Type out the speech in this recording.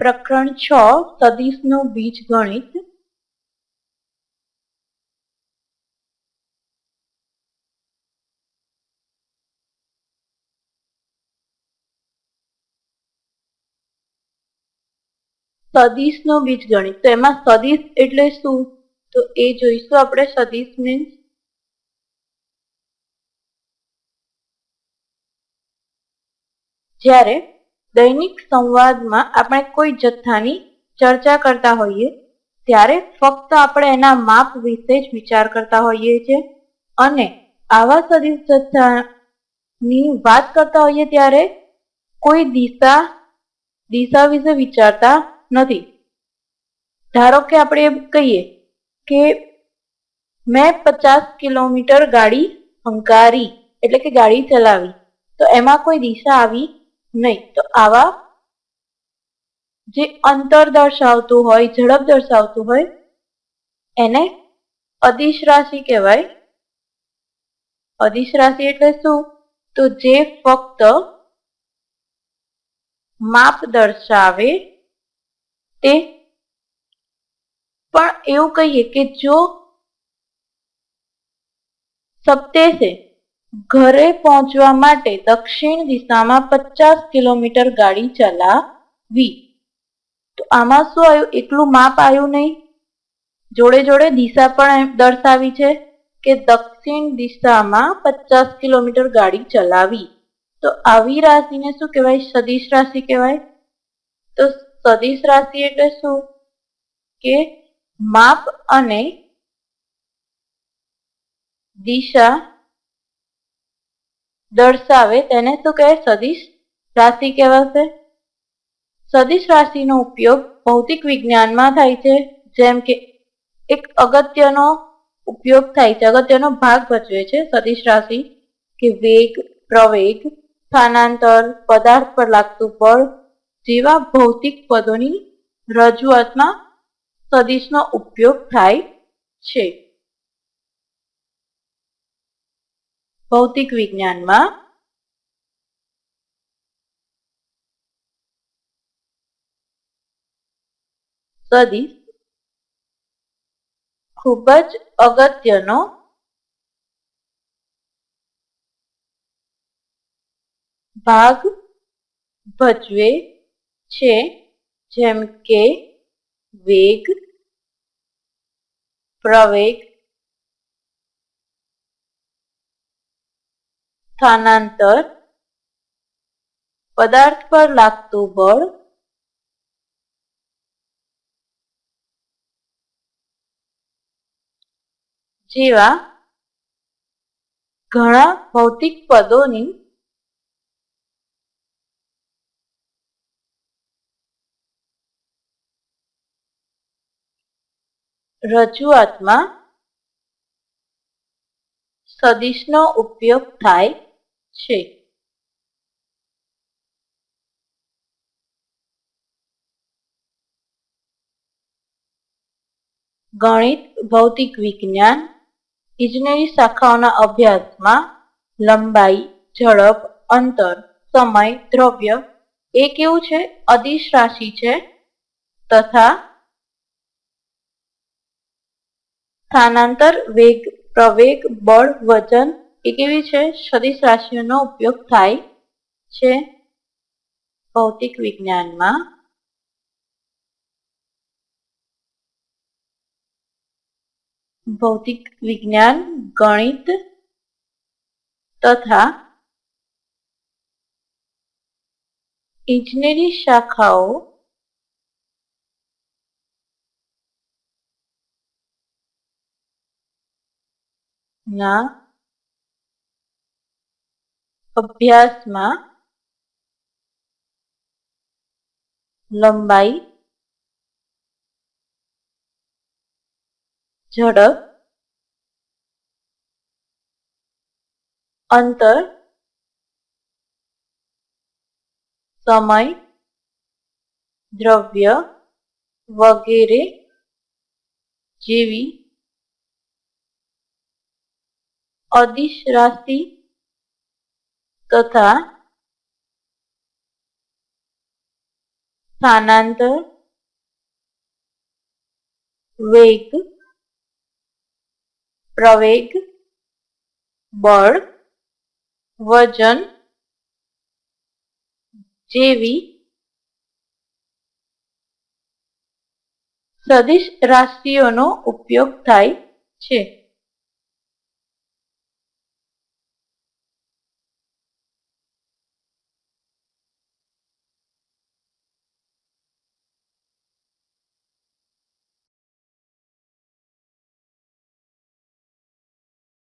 પ્રકરણ છ, સદીશનું બીજગણિત સદીશનું બીજગણિત તો એમાં સદીશ એટલે શું? તો એ જોઈશું આપણે સદીશ મીન્સ જ્યારે દૈનિક સંવાદમાં આપણે કોઈ જથ્થાની ચર્ચા કરતા હોઈએ, ત્યારે ફક્ત આપણે એના માપ વિશે જ વિચાર કરતા હોઈએ છીએ. અને આવા સદીશ જથ્થાની વાત કરતા હોઈએ ત્યારે કોઈ દિશા દિશા વિશે વિચારતા નથી. ધારો કે આપણે એમ કહીએ કે મેં પચાસ કિલોમીટર ગાડી હંકારી, એટલે કે ગાડી ચલાવી, તો એમાં કોઈ દિશા આવી નહીં. તો આવા જે અંતર દર્શાવતું હોય, ઝડપ દર્શાવતું હોય, એને અદિશ રાશિ કહેવાય. અદિશ રાશિ એટલે શું? તો જે ફક્ત માપ દર્શાવે તે. પણ એવું કહીએ કે જો સપ્તેશે ઘરે પહોંચવા માટે દક્ષિણ દિશામાં પચાસ કિલોમીટર ગાડી ચલાવી. તો આમાં શું આવ્યું? એટલું માપ આવ્યું નહીં. જોડે જોડે દિશા પણ દર્શાવી છે કે દક્ષિણ દિશામાં પચાસ કિલોમીટર ગાડી ચલાવી. તો આવી રાશિને શું કહેવાય? સદિશ રાશિ કહેવાય. તો સદિશ રાશિ એટલે શું? કે માપ અને દિશા દર્શાવે તેને શું કહે સદિશ રાશિ કહેવાશે. સદિશ રાશિનો ઉપયોગ ભૌતિક વિજ્ઞાનમાં થાય છે, જેમ કે એક અગત્યનો ઉપયોગ થાય છે, અગત્યનો ભાગ ભજવે છે સદિશ રાશિ, કે વેગ, પ્રવેગ, સ્થાનાંતર, પદાર્થ પર લાગતું બળ જેવા ભૌતિક પદોની રજૂઆતમાં સદિશનો ઉપયોગ થાય છે. ભૌતિક વિજ્ઞાનમાં સદિશ ખૂબ જ અગત્યનો ભાગ ભજવે છે જેમ કે વેગ પ્રવેગ સ્થાનાંતર પદાર્થ પર લાગતું બળ જેવા ઘણા ભૌતિક પદોની રજૂઆતમાં સદિશનો ઉપયોગ થાય છે ગણિત ભૌતિક વિજ્ઞાન ઇજનેરી શાખાઓના અભ્યાસમાં લંબાઈ ઝડપ અંતર સમય દ્રવ્ય એ કેવું છે? અદિશ રાશિ છે. તથા સ્થાનાંતર, વેગ, પ્રવેગ, બળ, વજન એ કેવી છે સદિશ રાશિઓનો ઉપયોગ થાય છે ભૌતિક વિજ્ઞાનમાં ભૌતિક વિજ્ઞાન ગણિત તથા ઇજનેરી શાખાઓ ના અભ્યાસમાં લંબાઈ ઝડપ અંતર સમય દ્રવ્ય વગેરે જેવી અદિશ રાશિ તથા સ્થાનાંતર વેગ પ્રવેગ બળ વજન જેવી સદિશ રાશિઓનો ઉપયોગ થાય છે.